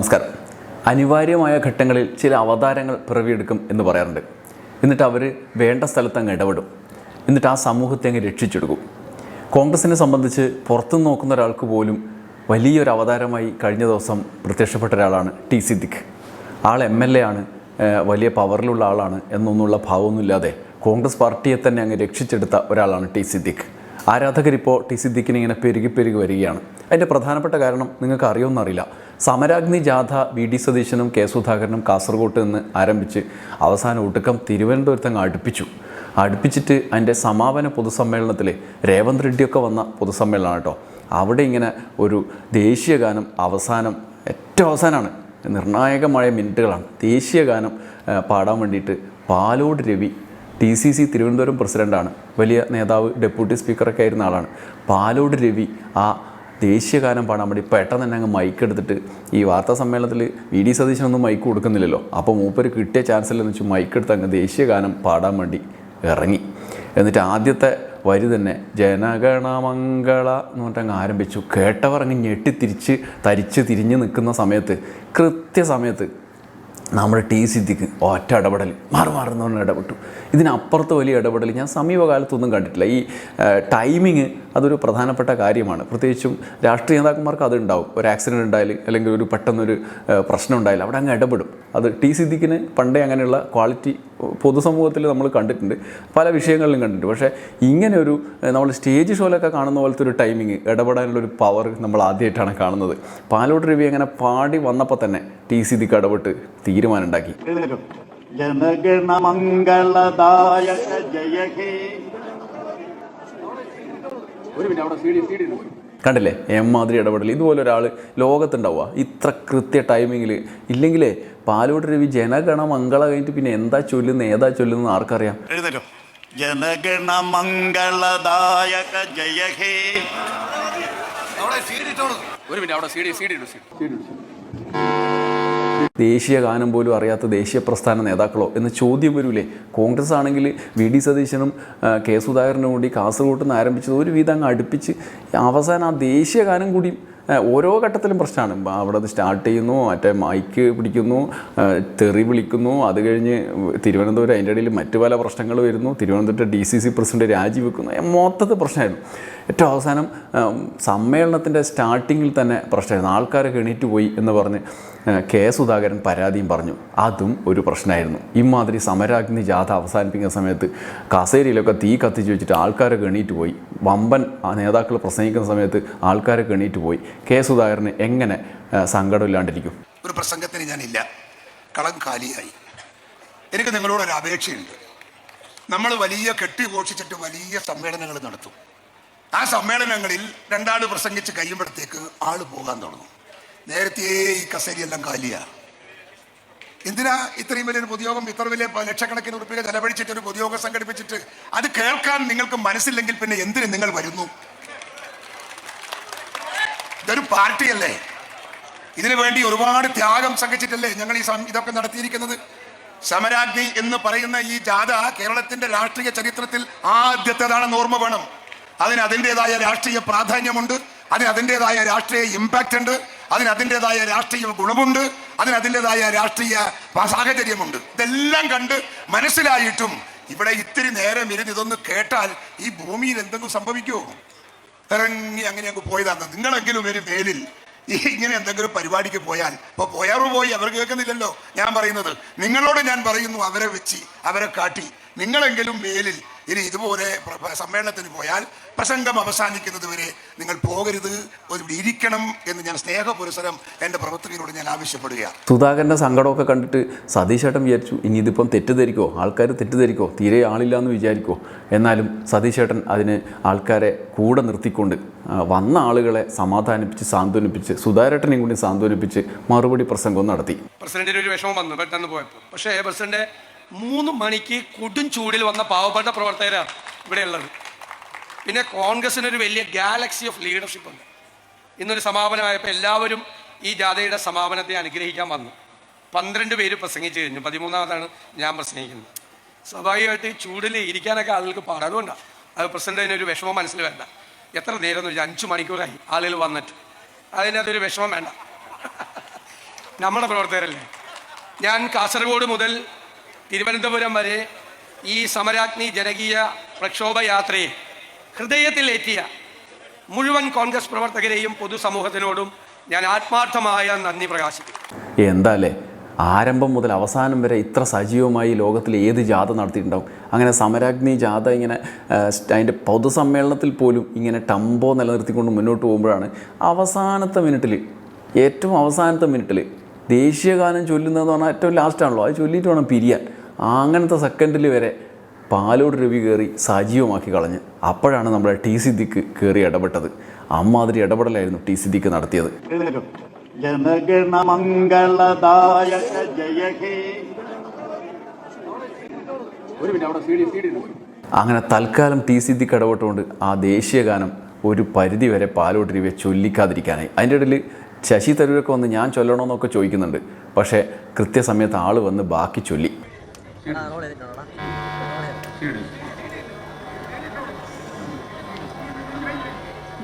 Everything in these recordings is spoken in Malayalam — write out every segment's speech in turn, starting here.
നമസ്കാരം. അനിവാര്യമായ ഘട്ടങ്ങളിൽ ചില അവതാരങ്ങൾ പിറവിയെടുക്കും എന്ന് പറയാറുണ്ട്. എന്നിട്ട് അവർ വേണ്ട സ്ഥലത്ത് അങ്ങ് ഇടപെടും. എന്നിട്ട് ആ സമൂഹത്തെ അങ്ങ് രക്ഷിച്ചെടുക്കും. കോൺഗ്രസിനെ സംബന്ധിച്ച് പുറത്തു നോക്കുന്ന ഒരാൾക്ക് പോലും വലിയൊരു അവതാരമായി കഴിഞ്ഞ ദിവസം പ്രത്യക്ഷപ്പെട്ട ഒരാളാണ് ടി സിദ്ദിഖ്. ആൾ എം എൽ എ ആണ് വലിയ പവറിലുള്ള ആളാണ് എന്നൊന്നുള്ള ഭാവമൊന്നുമില്ലാതെ കോൺഗ്രസ് പാർട്ടിയെ തന്നെ അങ്ങ് രക്ഷിച്ചെടുത്ത ഒരാളാണ് ടി സിദ്ദിഖ്. ആരാധകരിപ്പോൾ ടി സിദ്ദിഖിനെ ഇങ്ങനെ പെരുകി പെരുകി വരികയാണ്. അതിന്റെ പ്രധാനപ്പെട്ട കാരണം നിങ്ങൾക്ക് അറിയുമെന്നറിയില്ല സമരാഗ്നി ജാഥ വി ഡി സതീശനും കെ സുധാകരനും കാസർഗോട്ട് നിന്ന് ആരംഭിച്ച് അവസാന ഒടുക്കം തിരുവനന്തപുരത്ത് അങ്ങ് അടുപ്പിച്ചു. അടുപ്പിച്ചിട്ട് അതിന്റെ സമാപന പൊതുസമ്മേളനത്തിൽ രേവന്ത് റെഡ്ഡിയൊക്കെ വന്ന പൊതുസമ്മേളനമാണ് കേട്ടോ. അവിടെ ഇങ്ങനെ ഒരു ദേശീയ ഗാനം അവസാനം ഏറ്റവും അവസാനമാണ്. നിർണായകമായ മിനിറ്റുകളാണ്. ദേശീയ ഗാനം പാടാൻ വേണ്ടിയിട്ട് Palode Ravi D C C Thiruvananthapuram പ്രസിഡന്റാണ് വലിയ നേതാവ് ഡെപ്യൂട്ടി സ്പീക്കറൊക്കെ ആയിരുന്ന ആളാണ്. പാലോട് രവി ആ ദേശീയ ഗാനം പാടാൻ വേണ്ടി പെട്ടെന്ന് തന്നെ അങ്ങ് മൈക്ക് എടുത്തിട്ട് ഈ വാർത്താ സമ്മേളനത്തിൽ വി ഡി സതീശനൊന്നും മൈക്ക് കൊടുക്കുന്നില്ലല്ലോ. അപ്പോൾ മൂപ്പര് കിട്ടിയ ചാൻസിലെന്ന് വെച്ചാൽ മൈക്ക് എടുത്ത് അങ്ങ് ദേശീയ ഗാനം പാടാൻ വേണ്ടി ഇറങ്ങി. എന്നിട്ട് ആദ്യത്തെ വരി തന്നെ ജനഗണമംഗള എന്ന് പറഞ്ഞിട്ട് അങ്ങ് ആരംഭിച്ചു. കേട്ടവർ അങ്ങ് ഞെട്ടിത്തിരിച്ച് തരിച്ച് തിരിഞ്ഞ് നിൽക്കുന്ന സമയത്ത് കൃത്യസമയത്ത് നമ്മുടെ ടി സിദ്ദിഖ് ഒറ്റ ഇടപെടൽ മാറി മാറുന്ന ഇടപെട്ടു. ഇതിനപ്പുറത്ത് വലിയ ഇടപെടൽ ഞാൻ സമീപകാലത്തൊന്നും കണ്ടിട്ടില്ല. ഈ ടൈമിങ് അതൊരു പ്രധാനപ്പെട്ട കാര്യമാണ്. പ്രത്യേകിച്ചും രാഷ്ട്രീയ നേതാക്കന്മാർക്ക് അതുണ്ടാവും ഒരു ആക്സിഡന്റ് ഉണ്ടായാലും അല്ലെങ്കിൽ ഒരു പെട്ടെന്നൊരു പ്രശ്നം ഉണ്ടായാലും അവിടെ അങ്ങ് ഇടപെടും. അത് ടി സിദ്ദിഖിന് പണ്ടേ അങ്ങനെയുള്ള ക്വാളിറ്റി പൊതുസമൂഹത്തിൽ നമ്മൾ കണ്ടിട്ടുണ്ട്. പല വിഷയങ്ങളിലും കണ്ടിട്ടുണ്ട്. പക്ഷേ ഇങ്ങനെ ഒരു നമ്മൾ സ്റ്റേജ് ഷോയിലൊക്കെ കാണുന്ന പോലത്തെ ഒരു ടൈമിങ് ഇടപെടാനുള്ള ഒരു പവർ നമ്മൾ ആദ്യമായിട്ടാണ് കാണുന്നത്. പാലോട് രവി അങ്ങനെ പാടി വന്നപ്പോൾ തന്നെ ടി സിദ്ദിഖ് ഇടപെട്ട് തീരുമാനം ഉണ്ടാക്കി ജയഹേ ജയ ഹേ ഒരു മിനിറ്റ് അവിടെ സി ഡി സി ഡി കണ്ടില്ലേ? എമ്മാതിരി ഇടപെടൽ ഇതുപോലെ ഒരാൾ ലോകത്തുണ്ടാവുക. ഇത്ര കൃത്യ ടൈമിങ്ങിൽ ഇല്ലെങ്കിലേ പാലോട് രവി ജനഗണ മംഗള കഴിഞ്ഞിട്ട് പിന്നെ എന്താ ചൊല്ലുന്നത് ഏതാ ചൊല്ലുന്നത് ആർക്കറിയാം? എഴുന്നേറ്റോ. ജനഗണ മംഗളദായക ജയഹേ. ജയ ഹേ ഒരു മിനിറ്റ് അവിടെ സീഡി സീഡി ഇടും ദേശീയ ഗാനം പോലും അറിയാത്ത ദേശീയ പ്രസ്ഥാന നേതാക്കളോ? എന്ന ചോദ്യം വരൂലേ? കോൺഗ്രസ് ആണെങ്കിൽ വി ഡി സതീശനും കെ സുധാകരനും കൂടി കാസർഗോട്ട് നിന്ന് ആരംഭിച്ചത് ഒരു വിധം അങ്ങ് അടുപ്പിച്ച് അവസാനം ആ ദേശീയ ഗാനം കൂടിയും ഓരോ ഘട്ടത്തിലും പ്രശ്നമാണ്. അവിടെ നിന്ന് സ്റ്റാർട്ട് ചെയ്യുന്നു മറ്റേ മൈക്ക് പിടിക്കുന്നു തെറി വിളിക്കുന്നു. അത് കഴിഞ്ഞ് തിരുവനന്തപുരം അതിന്റെ ഇടയിൽ മറ്റു പല പ്രശ്നങ്ങൾ വരുന്നു. തിരുവനന്തപുരത്തെ ഡി സി സി പ്രസിഡന്റ് രാജിവെക്കുന്നു മൊത്തത്തിൽ പ്രശ്നമായിരുന്നു. ഏറ്റവും അവസാനം സമ്മേളനത്തിന്റെ സ്റ്റാർട്ടിങ്ങിൽ തന്നെ പ്രശ്നമായിരുന്നു. ആൾക്കാരെ എണീറ്റ് പോയി എന്ന് പറഞ്ഞ് കെ സുധാകരൻ പരാതിയും പറഞ്ഞു. അതും ഒരു പ്രശ്നമായിരുന്നു. ഇമാതിരി സമരാഗ്നി ജാഥ അവസാനിപ്പിക്കുന്ന സമയത്ത് കസേരയിലൊക്കെ തീ കത്തിച്ച് വെച്ചിട്ട് ആൾക്കാരെ എണീറ്റ് പോയി. വമ്പൻ നേതാക്കൾ പ്രസംഗിക്കുന്ന സമയത്ത് ആൾക്കാരെ എണീറ്റ് പോയി. കെ സുധാകരന് എങ്ങനെ സങ്കടമില്ലാണ്ടിരിക്കും? ഒരു പ്രസംഗത്തിന് ഞാനില്ല. കളം കാലിയായി. എനിക്ക് നിങ്ങളോട് ഒരു അപേക്ഷയുണ്ട്. നമ്മൾ വലിയ കെട്ടി ഘോഷിച്ചിട്ട് വലിയ സമ്മേളനങ്ങൾ നടത്തും. ആ സമ്മേളനങ്ങളിൽ രണ്ടാൾ പ്രസംഗിച്ച് കഴിയുമ്പോഴത്തേക്ക് ആൾ പോകാൻ തുടങ്ങും. നേരത്തെ ഈ കസേരിയെല്ലാം കാലിയാ. എന്തിനാ ഇത്രയും വലിയൊരു പൊതുയോഗം ഇത്ര വലിയ ലക്ഷക്കണക്കിന് ഉറുപ്പിക ചെലവഴിച്ചിട്ട് ഒരു പൊതുയോഗം സംഘടിപ്പിച്ചിട്ട് അത് കേൾക്കാൻ നിങ്ങൾക്ക് മനസ്സില്ലെങ്കിൽ പിന്നെ എന്തിന് നിങ്ങൾ വരുന്നു? ഇതൊരു പാർട്ടിയല്ലേ? ഇതിനു വേണ്ടി ഒരുപാട് ത്യാഗം സംഘിച്ചിട്ടല്ലേ ഞങ്ങൾ ഈ ഇതൊക്കെ നടത്തിയിരിക്കുന്നത്? സമരാഗ്നി എന്ന് പറയുന്ന ഈ ജാഥ കേരളത്തിന്റെ രാഷ്ട്രീയ ചരിത്രത്തിൽ ആദ്യത്തേതാണെന്ന് ഓർമ്മ വേണം. അതിന് അതിന്റെതായ രാഷ്ട്രീയ പ്രാധാന്യമുണ്ട്. അതിന് അതിന്റെതായ രാഷ്ട്രീയ ഇമ്പാക്റ്റ് ഉണ്ട്. അതിന് അതിന്റെതായ രാഷ്ട്രീയ ഗുണമുണ്ട് അതിന് അതിന്റെതായ രാഷ്ട്രീയ സാഹചര്യമുണ്ട്. ഇതെല്ലാം കണ്ട് മനസ്സിലായിട്ടും ഇവിടെ ഇത്തിരി നേരം ഇരുന്ന് ഇതൊന്ന് കേട്ടാൽ ഈ ഭൂമിയിൽ എന്തെങ്കിലും സംഭവിക്കുമോ ഇറങ്ങി അങ്ങനെ അങ്ങ് പോയതാണ് നിങ്ങളെങ്കിലും ഒരു മേലിൽ ഈ ഇങ്ങനെ എന്തെങ്കിലും പരിപാടിക്ക് പോയാൽ ഇപ്പൊ പോയാറ് പോയി അവർ കേൾക്കുന്നില്ലല്ലോ ഞാൻ പറയുന്നത്. നിങ്ങളോട് ഞാൻ പറയുന്നു അവരെ വെച്ച് അവരെ കാട്ടി. നിങ്ങളെങ്കിലും മേലിൽ ഇനി ഇതുപോലെ സമ്മേളനത്തിന് പോയാൽ പ്രസംഗം അവസാനിക്കുന്നത് വരെ നിങ്ങൾ പോകരുത്. ഒരു ഇരിക്കണം എന്ന് ഞാൻ സ്നേഹപുരസരം എന്റെ പ്രവർത്തകരോട് ഞാൻ ആവശ്യപ്പെടുകയാണ്. സുധാകരന്റെ സങ്കടമൊക്കെ കണ്ടിട്ട് സതീശേട്ടൻ വിചാരിച്ചു ഇനി ഇതിപ്പം തെറ്റിദ്ധരിക്കോ? ആൾക്കാർ തെറ്റിദ്ധരിക്കോ? തീരെ ആളില്ല എന്ന് വിചാരിക്കോ? എന്നാലും സതീശേട്ടൻ അതിന് ആൾക്കാരെ കൂടെ നിർത്തിക്കൊണ്ട് വന്ന ആളുകളെ സമാധാനിപ്പിച്ച് സാന്ത്വനിപ്പിച്ച് സുധാരേട്ടനെയും കൂടി സാന്ത്വനിപ്പിച്ച് മറുപടി പ്രസംഗം നടത്തി. പ്രസിഡന്റിന് ഒരു വിഷമം വന്നു പെട്ടെന്ന് പോയപ്പോൾ. പക്ഷേ പ്രസിഡന്റ് മൂന്ന് മണിക്ക് കൊടും ചൂടിൽ വന്ന പാവപ്പെട്ട പ്രവർത്തകരാണ് ഇവിടെയുള്ളത്. പിന്നെ കോൺഗ്രസിനൊരു വലിയ ഗാലക്സി ഓഫ് ലീഡർഷിപ്പ് ഉണ്ട്. ഇന്നൊരു സമാപനമായപ്പോൾ എല്ലാവരും ഈ ജാഥയുടെ സമാപനത്തെ അനുഗ്രഹിക്കാൻ വന്നു. പന്ത്രണ്ട് പേര് പ്രസംഗിച്ചു കഴിഞ്ഞു. പതിമൂന്നാമതാണ് ഞാൻ പ്രസംഗിക്കുന്നത്. സ്വാഭാവികമായിട്ട് ചൂടിൽ ഇരിക്കാനൊക്കെ ആളുകൾക്ക് പാടാം. അതുകൊണ്ടാണ് അത് പ്രസിഡന്റിന് ഒരു വിഷമം മനസ്സിൽ വേണ്ട എത്ര നേരം എന്ന് വെച്ചാൽ അഞ്ച് മണിക്കൂറായി ആളുകൾ വന്നിട്ട്. അതിനകത്തൊരു വിഷമം വേണ്ട. നമ്മുടെ പ്രവർത്തകരല്ലേ? ഞാൻ കാസർഗോഡ് മുതൽ തിരുവനന്തപുരം വരെ ഈ സമരാഗ്നി ജനകീയ പ്രക്ഷോഭയാത്രയെ ഹൃദയത്തിലേറ്റിയ മുഴുവൻ കോൺഗ്രസ് പ്രവർത്തകരെയും പൊതുസമൂഹത്തിനോടും ഞാൻ ആത്മാർത്ഥമായ നന്ദി പ്രകാശിക്കുന്നു. എന്താല്ലേ? ആരംഭം മുതൽ അവസാനം വരെ ഇത്ര സജീവമായി ലോകത്തിൽ ഏത് ജാഥ നടത്തിയിട്ടുണ്ടാവും? അങ്ങനെ സമരാഗ്നി ജാഥ ഇങ്ങനെ അതിന്റെ പൊതുസമ്മേളനത്തിൽ പോലും ഇങ്ങനെ ടംബോ നിലനിർത്തിക്കൊണ്ട് മുന്നോട്ട് പോകുമ്പോഴാണ് അവസാനത്തെ മിനിറ്റിൽ ഏറ്റവും അവസാനത്തെ മിനിറ്റിൽ ദേശീയഗാനം ചൊല്ലുന്നതെന്ന് പറഞ്ഞാൽ ഏറ്റവും ലാസ്റ്റാണല്ലോ അത് ചൊല്ലിയിട്ട് വേണം പിരിയാൻ. അങ്ങനത്തെ സെക്കൻഡിൽ വരെ പാലോട് രവി കയറി സജീവമാക്കി കളഞ്ഞ്. അപ്പോഴാണ് നമ്മുടെ ടി സിദ്ദിഖ് കയറി ഇടപെട്ടത്. അമ്മാതിരി ഇടപെടലായിരുന്നു ടി സിദ്ദിഖ് നടത്തിയത്. ജനഗണമംഗളദായക ജയഹേ ഒരു മിനിറ്റ് അവിടെ സി ഡി സി ഡി അങ്ങനെ തൽക്കാലം ടി സിദ്ദിഖ് ഇടപെട്ടുകൊണ്ട് ആ ദേശീയ ഗാനം ഒരു പരിധി വരെ പാലോട്ട് രവിയെ ചൊല്ലിക്കാതിരിക്കാനായി. അതിന്റെ ഇടയിൽ ശശി തരൂരൊക്കെ വന്ന് ഞാൻ ചൊല്ലണമെന്നൊക്കെ ചോദിക്കുന്നുണ്ട്. പക്ഷേ കൃത്യസമയത്ത് ആൾ വന്ന് ബാക്കി ചൊല്ലി. റോൾ ചെയ്തിട്ടുണ്ടോ.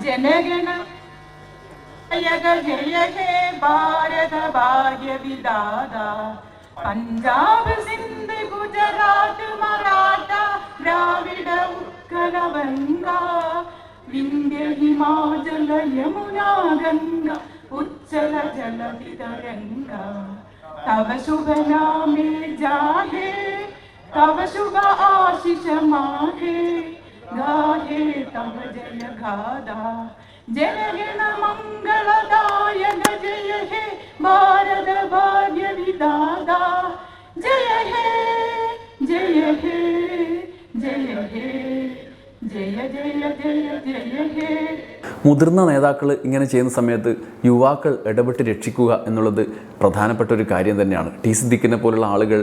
ജനഗണ ജയ ഹേ ഭാരത ഭാഗ്യ വിദാത പഞ്ചാബ് സിന്ധ് ഗുജറാത്ത് മറാഠ ദ്രാവിഡ ഉത്കല ബംഗ വിന്ധ്യ ഹിമാചല യമുന ഗംഗ ഉച്ചല ജല വിതരംഗ तव शुभ नामे जाहे तव शुभ आशीष माहे गाहे तव जय गादा जय गण मंगलदायक जय हे भारत भाग्य विदादा जय हे जय हे जय हे जय जय जय जय हे മുതിർന്ന നേതാക്കൾ ഇങ്ങനെ ചെയ്യുന്ന സമയത്ത് യുവാക്കൾ ഇടപെട്ട് രക്ഷിക്കുക എന്നുള്ളത് പ്രധാനപ്പെട്ട ഒരു കാര്യം തന്നെയാണ്. ടി സിദ്ദിഖിനെ പോലുള്ള ആളുകൾ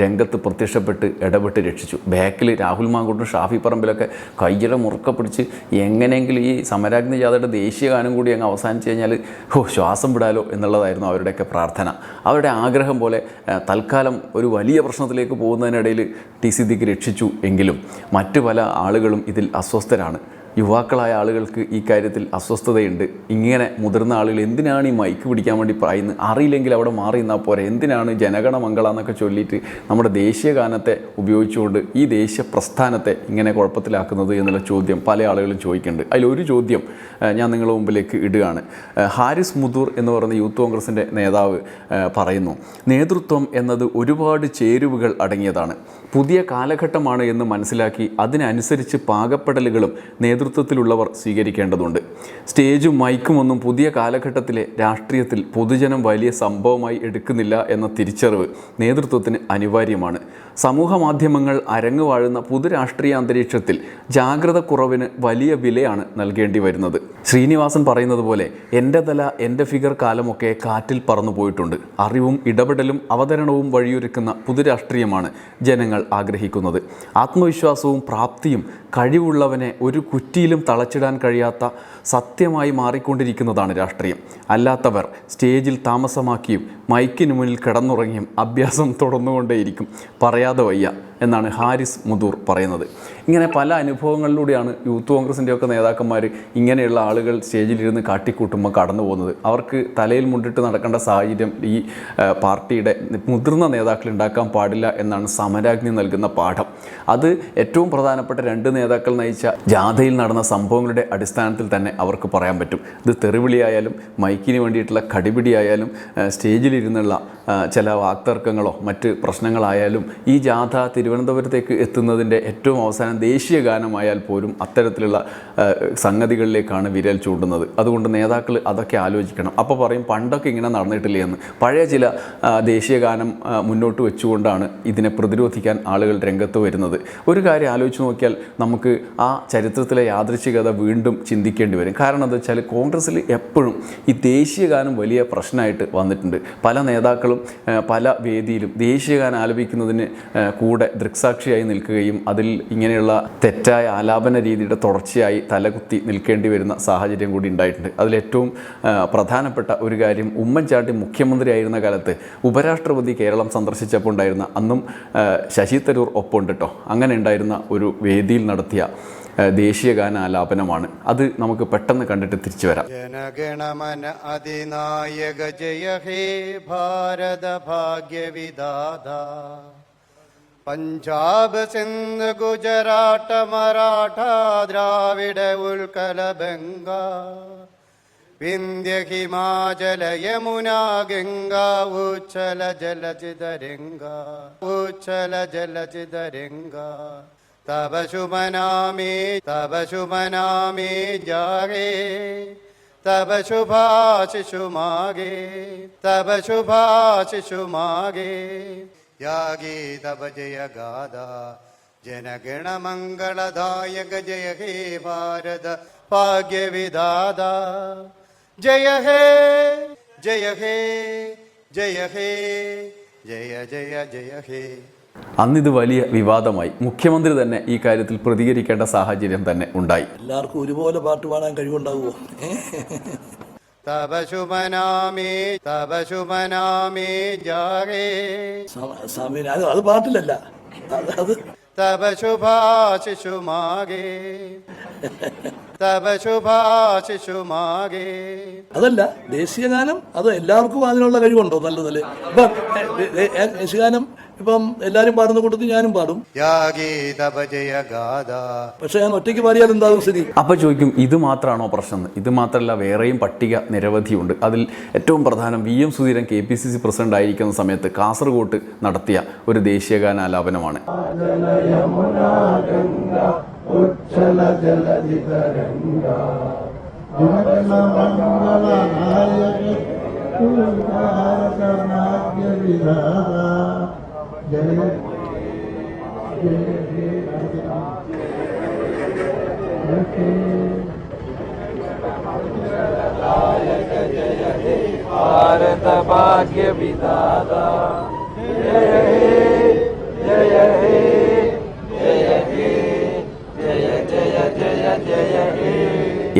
രംഗത്ത് പ്രത്യക്ഷപ്പെട്ട് ഇടപെട്ട് രക്ഷിച്ചു. ബാക്കിൽ രാഹുൽ മാങ്കൂട്ടും ഷാഫി പറമ്പിലൊക്കെ കയ്യിലെ മുറുക്ക പിടിച്ച് എങ്ങനെയെങ്കിലും ഈ സമരാഗ്നി ജാഥയുടെ ദേശീയ ഗാനം കൂടി അങ്ങ് അവസാനിച്ച് കഴിഞ്ഞാൽ ഓ ശ്വാസം വിടാലോ എന്നുള്ളതായിരുന്നു അവരുടെയൊക്കെ പ്രാർത്ഥന. അവരുടെ ആഗ്രഹം പോലെ തൽക്കാലം ഒരു വലിയ പ്രശ്നത്തിലേക്ക് പോകുന്നതിനിടയിൽ ടി സിദ്ദിഖ് രക്ഷിച്ചു എങ്കിലും മറ്റു പല ആളുകളും ഇതിൽ അസ്വസ്ഥരാണ്. യുവാക്കളായ ആളുകൾക്ക് ഈ കാര്യത്തിൽ അസ്വസ്ഥതയുണ്ട്. ഇങ്ങനെ മുതിർന്ന ആളുകൾ എന്തിനാണ് ഈ മൈക്ക് പിടിക്കാൻ വേണ്ടി പറയുന്നത്? അറിയില്ലെങ്കിൽ അവിടെ മാറി നിന്നാൽ പോരെ. എന്തിനാണ് ജനഗണ മംഗള എന്നൊക്കെ ചൊല്ലിയിട്ട് നമ്മുടെ ദേശീയ ഗാനത്തെ ഉപയോഗിച്ചുകൊണ്ട് ഈ ദേശീയ പ്രസ്ഥാനത്തെ ഇങ്ങനെ കുഴപ്പത്തിലാക്കുന്നത് എന്നുള്ള ചോദ്യം പല ആളുകളും ചോദിക്കുന്നുണ്ട്. അതിലൊരു ചോദ്യം ഞാൻ നിങ്ങളുടെ മുമ്പിലേക്ക് ഇടുകയാണ്. ഹാരിസ് മുതൂർ എന്ന് പറയുന്ന യൂത്ത് കോൺഗ്രസിന്റെ നേതാവ് പറയുന്നു നേതൃത്വം എന്നത് ഒരുപാട് ചേരുവകൾ അടങ്ങിയതാണ്. പുതിയ കാലഘട്ടമാണ് എന്ന് മനസ്സിലാക്കി അതിനനുസരിച്ച് പാകപ്പെടലുകളും നേതൃത്വത്തിലുള്ളവർ സ്വീകരിക്കേണ്ടതുണ്ട്. സ്റ്റേജും മൈക്കും ഒന്നും പുതിയ കാലഘട്ടത്തിലെ രാഷ്ട്രീയത്തിൽ പൊതുജനം വലിയ സംഭവമായി എടുക്കുന്നില്ല എന്ന തിരിച്ചറിവ് നേതൃത്വത്തിന് അനിവാര്യമാണ്. സമൂഹ മാധ്യമങ്ങൾ അരങ്ങുവാഴുന്ന വാഴുന്ന പുതുരാഷ്ട്രീയ അന്തരീക്ഷത്തിൽ ജാഗ്രത കുറവിന് വലിയ വിലയാണ് നൽകേണ്ടി വരുന്നത്. ശ്രീനിവാസൻ പറയുന്നത് പോലെ എന്റെ തല എന്റെ ഫിഗർ കാലമൊക്കെ കാറ്റിൽ പറന്നു പോയിട്ടുണ്ട്. അറിവും ഇടപെടലും അവതരണവും വഴിയൊരുക്കുന്ന പുതുരാഷ്ട്രീയമാണ് ജനങ്ങൾ ആഗ്രഹിക്കുന്നത്. ആത്മവിശ്വാസവും പ്രാപ്തിയും കഴിവുള്ളവനെ ഒരു കുറ്റിയിലും തളച്ചിടാൻ കഴിയാത്ത സത്യമായി മാറിക്കൊണ്ടിരിക്കുന്നതാണ് രാഷ്ട്രീയം. അല്ലാത്തവർ സ്റ്റേജിൽ താമസമാക്കിയും മൈക്കിന് മുന്നിൽ കിടന്നുറങ്ങിയും അഭ്യാസം തുടർന്നുകൊണ്ടേയിരിക്കും. പറയാതെ വയ്യ എന്നാണ് ഹാരിസ് മുതൂർ പറയുന്നത്. ഇങ്ങനെ പല അനുഭവങ്ങളിലൂടെയാണ് യൂത്ത് കോൺഗ്രസിന്റെയൊക്കെ നേതാക്കന്മാർ ഇങ്ങനെയുള്ള ആളുകൾ സ്റ്റേജിലിരുന്ന് കാട്ടിക്കൂട്ടുമ്പോൾ കടന്നു പോകുന്നത് അവർക്ക് തലയിൽ മുണ്ടിട്ട് നടക്കേണ്ട സാഹചര്യം ഈ പാർട്ടിയുടെ മുതിർന്ന നേതാക്കൾ ഉണ്ടാക്കാൻ പാടില്ല എന്നാണ് സമരാജ്ഞി നൽകുന്ന പാഠം. അത് ഏറ്റവും പ്രധാനപ്പെട്ട രണ്ട് നേതാക്കൾ നയിച്ച ജാഥയിൽ നടന്ന സംഭവങ്ങളുടെ അടിസ്ഥാനത്തിൽ തന്നെ അവർക്ക് പറയാൻ പറ്റും. ഇത് തെറിവിളിയായാലും മൈക്കിന് വേണ്ടിയിട്ടുള്ള കടിപിടിയായാലും സ്റ്റേജിലിരുന്നുള്ള ചില വാക്തർക്കങ്ങളോ മറ്റ് പ്രശ്നങ്ങളായാലും ഈ ജാഥ തിരുവനന്തപുരത്തേക്ക് എത്തുന്നതിന്റെ ഏറ്റവും അവസാനം ദേശീയ ഗാനമായാൽ പോലും അത്തരത്തിലുള്ള സംഗതികളിലേക്കാണ് വിരൽ ചൂണ്ടുന്നത്. അതുകൊണ്ട് നേതാക്കൾ അതൊക്കെ ആലോചിക്കണം. അപ്പോൾ പറയും പണ്ടൊക്കെ ഇങ്ങനെ നടന്നിട്ടില്ലേ എന്ന്. പഴയ ചില ദേശീയ ഗാനം മുന്നോട്ട് വെച്ചുകൊണ്ടാണ് ഇതിനെ പ്രതിരോധിക്കാൻ ആളുകൾ രംഗത്ത് വരുന്നത്. ഒരു കാര്യം ആലോചിച്ച് നോക്കിയാൽ നമുക്ക് ആ ചരിത്രത്തിലെ യാദൃശ്ചികത വീണ്ടും ചിന്തിക്കേണ്ടി വരും. കാരണം എന്താ വെച്ചാൽ കോൺഗ്രസ്സിൽ എപ്പോഴും ഈ ദേശീയഗാനം വലിയ പ്രശ്നമായിട്ട് വന്നിട്ടുണ്ട്. പല നേതാക്കളും പല വേദിയിലും ദേശീയഗാനം ആലപിക്കുന്നതിന് കൂടെ ദൃക്സാക്ഷിയായി നിൽക്കുകയും അതിൽ ഇങ്ങനെയുള്ള തെറ്റായ ആലാപന രീതിയുടെ തുടർച്ചയായി തലകുത്തി നിൽക്കേണ്ടി വരുന്ന സാഹചര്യം കൂടി ഉണ്ടായിട്ടുണ്ട്. അതിലേറ്റവും പ്രധാനപ്പെട്ട ഒരു കാര്യം ഉമ്മൻചാണ്ടി മുഖ്യമന്ത്രിയായിരുന്ന കാലത്ത് ഉപരാഷ്ട്രപതി കേരളം സന്ദർശിച്ചപ്പോൾ ഉണ്ടായിരുന്ന അന്നും ശശി തരൂർ ഒപ്പമുണ്ട് കേട്ടോ അങ്ങനെ ഉണ്ടായിരുന്ന ഒരു വേദിയിൽ നടത്തിയ ദേശീയ ഗാന ആലാപനമാണ് അത് നമുക്ക് പെട്ടെന്ന് കണ്ടിട്ട് തിരിച്ചു വരാം. പഞ്ചാബ് സിന്ധ് ഗുജറാട്ട് മറാഠ ദ്രാവിഡ ഉൾക്കല ബംഗ. വിന്ധ്യ ഹിമാചല യമുന ഗംഗ ഉച്ചല ജലചിതരംഗ ഉച്ചല ജലചിതരംഗ. जलचितरङ्गा तव शुभ नामे तव शुभ नामे जागे तव शुभाशिषु मागे तव शुभाशिषु मागे यागे तव जय गादा जनगणमङ्गलदायक जय हे भारत भाग्यविदादा जय हे जय हे जय हे जय जय जय हे അന്നിത് വലിയ വിവാദമായി. മുഖ്യമന്ത്രി തന്നെ ഈ കാര്യത്തിൽ പ്രതികരിക്കേണ്ട സാഹചര്യം തന്നെ ഉണ്ടായി. എല്ലാവർക്കും ഒരുപോലെ പാട്ട് പാടാൻ കഴിവുണ്ടാവുമോ? അത് പാട്ടിലല്ല. അത് തപശുഭാശിശുമാകേ തവ ശുഭാശിശുമാകെ അതല്ല ദേശീയഗാനം അത് എല്ലാവർക്കും അതിനുള്ള കഴിവുണ്ടോ? നല്ലതല്ലേ. ഇപ്പം ദേശീയഗാനം ഇപ്പം എല്ലാരും പാടുന്ന കൂട്ടത്തിൽ ഞാനും പാടും. പക്ഷെ ഞാൻ ഒറ്റയ്ക്ക് പാടിയാൽ എന്താകും സ്ഥിതി അപ്പൊ ചോദിക്കും ഇത് മാത്രമാണോ പ്രശ്നം? ഇത് മാത്രമല്ല വേറെയും പട്ടിക നിരവധിയുണ്ട്. അതിൽ ഏറ്റവും പ്രധാനം V M Sudheeran K P C C president ആയിരിക്കുന്ന സമയത്ത് കാസർഗോട്ട് നടത്തിയ ഒരു ദേശീയഗാന ആലാപനമാണ് उच्चल जल नायक नाग्य विधाता। जय जय। हे भारत भाग्य विधाता। जय। हे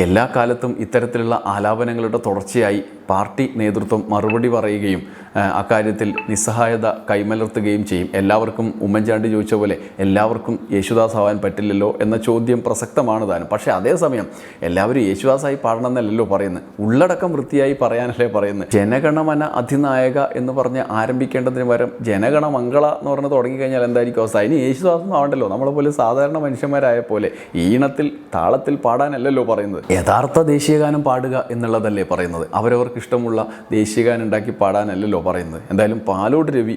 എല്ലാ കാലത്തും ഇത്തരത്തിലുള്ള ആലാപനങ്ങളുടെ തുടർച്ചയായി പാർട്ടി നേതൃത്വം മറുപടി പറയുകയും അക്കാര്യത്തിൽ നിസ്സഹായത കൈമലർത്തുകയും ചെയ്യും. എല്ലാവർക്കും ഉമ്മൻചാണ്ടി ചോദിച്ച പോലെ എല്ലാവർക്കും യേശുദാസ് ആവാൻ പറ്റില്ലല്ലോ എന്ന ചോദ്യം പ്രസക്തമാണ് താനും. പക്ഷേ അതേസമയം എല്ലാവരും യേശുദാസായി പാടണമെന്നല്ലല്ലോ പറയുന്നത്. ഉള്ളടക്കം വൃത്തിയായി പറയാനല്ലേ പറയുന്നത്. ജനഗണമന അധിനായക എന്ന് പറഞ്ഞ് ആരംഭിക്കേണ്ടതിന് പകരം ജനഗണമംഗള എന്ന് പറഞ്ഞ് തുടങ്ങിക്കഴിഞ്ഞാൽ എന്തായിരിക്കും അവസ്ഥ? അതിന് യേശുദാസൊന്നും ആവണ്ടല്ലോ. നമ്മളെ പോലെ സാധാരണ മനുഷ്യന്മാരായ പോലെ ഈണത്തിൽ താളത്തിൽ പാടാനല്ലല്ലോ പറയുന്നത്. യഥാർത്ഥ ദേശീയഗാനം പാടുക എന്നുള്ളതല്ലേ പറയുന്നത്. അവരവർക്ക് ഇഷ്ടമുള്ള ദേശീയഗാനം ഉണ്ടാക്കി പാടാനല്ലല്ലോ പറയുന്നത്. എന്തായാലും പാലോട് രവി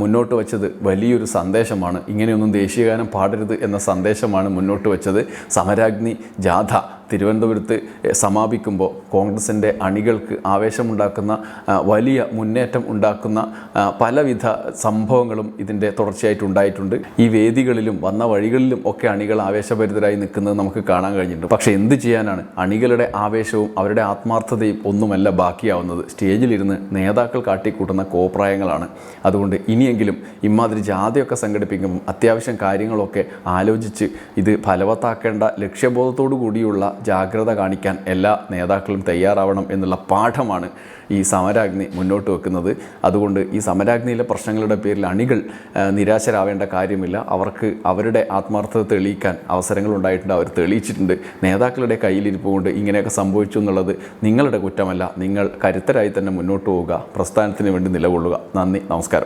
മുന്നോട്ട് വെച്ചത് വലിയൊരു സന്ദേശമാണ്. ഇങ്ങനെയൊന്നും ദേശീയഗാനം പാടരുത് എന്ന സന്ദേശമാണ് മുന്നോട്ട് വെച്ചത്. സമരാഗ്നി ജാഥ തിരുവനന്തപുരത്ത് സമാപിക്കുമ്പോൾ കോൺഗ്രസിന്റെ അണികൾക്ക് ആവേശമുണ്ടാക്കുന്ന വലിയ മുന്നേറ്റം ഉണ്ടാക്കുന്ന പലവിധ സംഭവങ്ങളും ഇതിന്റെ തുടർച്ചയായിട്ട് ഉണ്ടായിട്ടുണ്ട്. ഈ വേദികളിലും വന്ന വഴികളിലും ഒക്കെ അണികൾ ആവേശഭരിതരായി നിൽക്കുന്നത് നമുക്ക് കാണാൻ കഴിഞ്ഞിട്ടുണ്ട്. പക്ഷേ എന്ത് ചെയ്യാനാണ്? അണികളുടെ ആവേശവും അവരുടെ ആത്മാർത്ഥതയും ഒന്നുമല്ല ബാക്കിയാവുന്നത്. സ്റ്റേജിലിരുന്ന് നേതാക്കൾ കാട്ടിക്കൂട്ടുന്ന കോപ്രായങ്ങളാണ്. അതുകൊണ്ട് ഇനിയെങ്കിലും ഇമാതിരി ജാഥയൊക്കെ സംഘടിപ്പിക്കുമ്പോൾ അത്യാവശ്യം കാര്യങ്ങളൊക്കെ ആലോചിച്ച് ഇത് ഫലവത്താക്കേണ്ട ലക്ഷ്യബോധത്തോടു കൂടിയുള്ള ജാഗ്രത കാണിക്കാൻ എല്ലാ നേതാക്കളും തയ്യാറാവണം എന്നുള്ള പാഠമാണ് ഈ സമരാഗ്നി മുന്നോട്ട് വെക്കുന്നത്. അതുകൊണ്ട് ഈ സമരാഗ്നിയിലെ പ്രശ്നങ്ങളുടെ പേരിൽ അണികൾ നിരാശരാവേണ്ട കാര്യമില്ല. അവർക്ക് അവരുടെ ആത്മാർത്ഥത തെളിയിക്കാൻ അവസരങ്ങൾ ഉണ്ടായിട്ടുണ്ട്. അവർ തെളിയിച്ചിട്ടുണ്ട്. നേതാക്കളുടെ കയ്യിലിരിപ്പ് കൊണ്ട് ഇങ്ങനെയൊക്കെ സംഭവിച്ചു എന്നുള്ളത് നിങ്ങളുടെ കുറ്റമല്ല. നിങ്ങൾ കരുത്തരായി തന്നെ മുന്നോട്ട് പോവുക. പ്രസ്ഥാനത്തിന് വേണ്ടി നിലകൊള്ളുക. നന്ദി. നമസ്കാരം.